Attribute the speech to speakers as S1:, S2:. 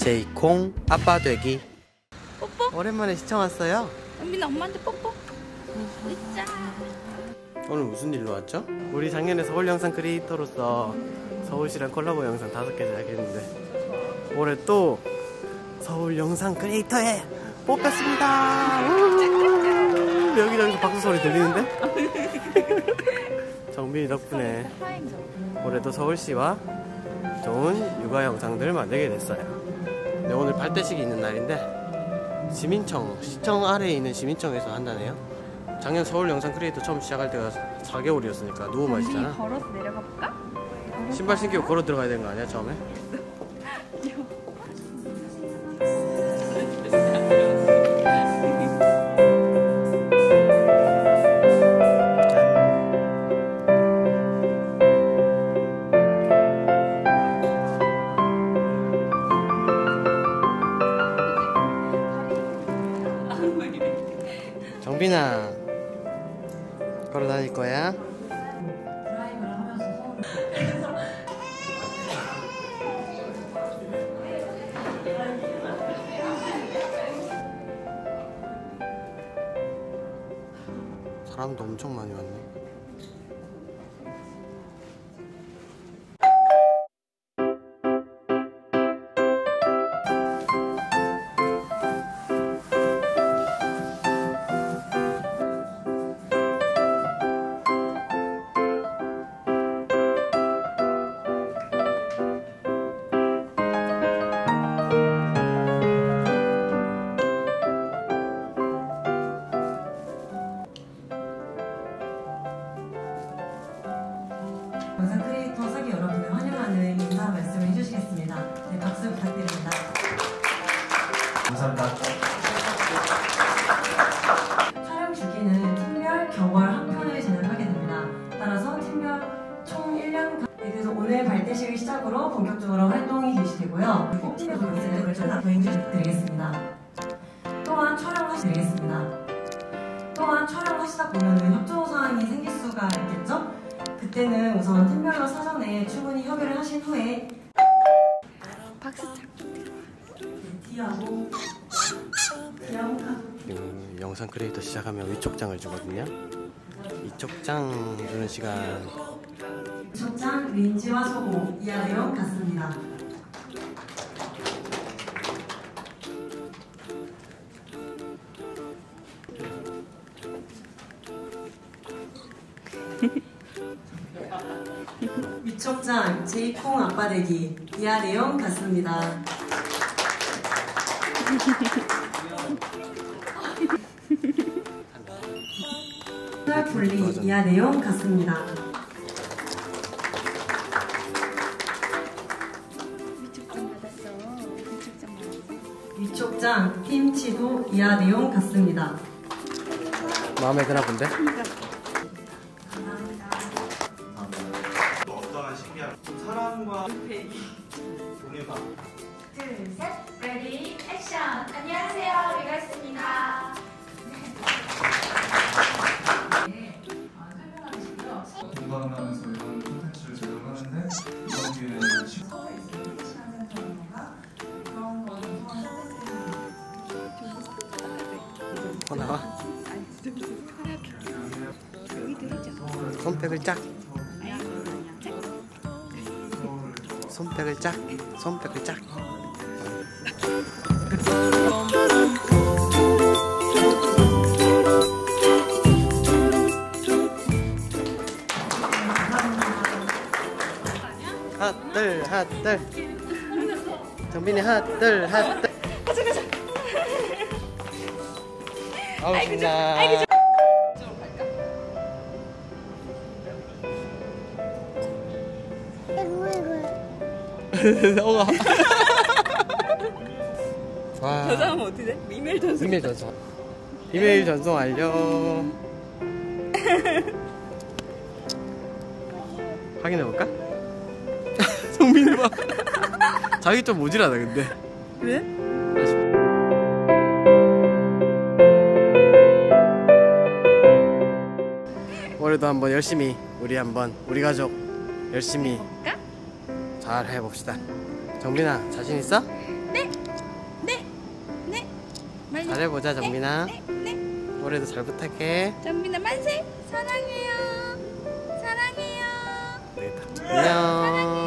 S1: 제이콩 아빠 되기
S2: 뽀뽀.
S1: 오랜만에 시청 왔어요
S2: 은빈아 엄마한테 뽀뽀. 으짜.
S1: 오늘 무슨 일로 왔죠? 우리 작년에 서울 영상 크리에이터로서 서울시랑 콜라보 영상 다섯 개 제작했는데 올해 또 서울 영상 크리에이터에 뽑혔습니다 우! 여기저기서 박수 소리 들리는데? 정빈이 덕분에 올해도 서울시와 좋은 육아 영상들을 만들게 됐어요. 네, 오늘 발대식이 있는 날인데 시민청, 시청 아래에 있는 시민청에서 한다네요. 작년 서울 영상 크리에이터 처음 시작할 때가 4개월이었으니까 누워 마시잖아.
S2: 걸어서 내려가 볼까?
S1: 신발 신기고 걸어 들어가야 되는 거 아니야 처음에? 정빈아 걸어 다닐 거야? 사람도 엄청 많이 왔네.
S3: 영상 크리에이터 사기 여러분을 환영하는 인사 말씀을 해주시겠습니다. 네, 박수 부탁드립니다.
S4: 감사합니다.
S3: 촬영 주기는 팀별 경월 한 편을 진행하게 됩니다. 따라서 팀별 총 1년 네, 그래서 오늘 발대식을 시작으로 본격적으로 활동이 개시되고요. 그리고 팀별 돌진을 보행 드리겠습니다. 또한 촬영하시겠습니다. 또한 촬영하시다 보면 협조 사항이 생길 수가 있겠죠? 그때는 우선 팀별로 사전에 충분히 협의를 하신 후에
S2: 박수 쳐.
S3: D하고 D하고
S1: 그 영상 크리에이터 시작하면 위촉 장을 주거든요. 이쪽 장 주는 시간
S3: 첫장 린지와 소고 이하 내용 같습니다. 위촉장 제이콩 아빠 되기 이하 내용 같습니다. 살 분리 이하 내용 같습니다.
S2: 위촉장 받았어. 위촉장 받았어.
S3: 위촉장 팀 치도 이하 내용 같습니다.
S1: 마음에 드나 본데?
S4: 사람과 동해가
S5: 둘, 셋, 레디, 액션! 안녕하세요, 리가있습니다. 네, 어, 설명하시고요.
S4: 공부하면서 이런 콘텐츠를 제작하는데 이번 기회에는 시-
S5: 서울에 있는 시간 센터라던가 그런 거는 통한 서비스
S1: 어 나와. 짝. 손뼉을 짝. 손뼉을 짝. 핫들 핫들. 정빈이 핫들 핫들. 가자 가자. 아우 신나. 너 가 와
S2: 저장하면 어떻게 돼? 이메일 전송.
S1: 이메일 전송 이메일 전송 완료 확인해 볼까? 정민이 봐 자기 좀 모질하다 근데
S2: 왜?
S1: 올해도 한번 열심히 우리 한번 우리 가족 열심히
S2: 볼까?
S1: 잘 해봅시다. 정민아 자신 있어?
S2: 네, 네, 네. 말...
S1: 잘해보자 정민아.
S2: 네, 네, 네.
S1: 올해도 잘 부탁해.
S2: 정민아 만세. 사랑해요. 사랑해요.
S1: 네, 안녕. 사랑해.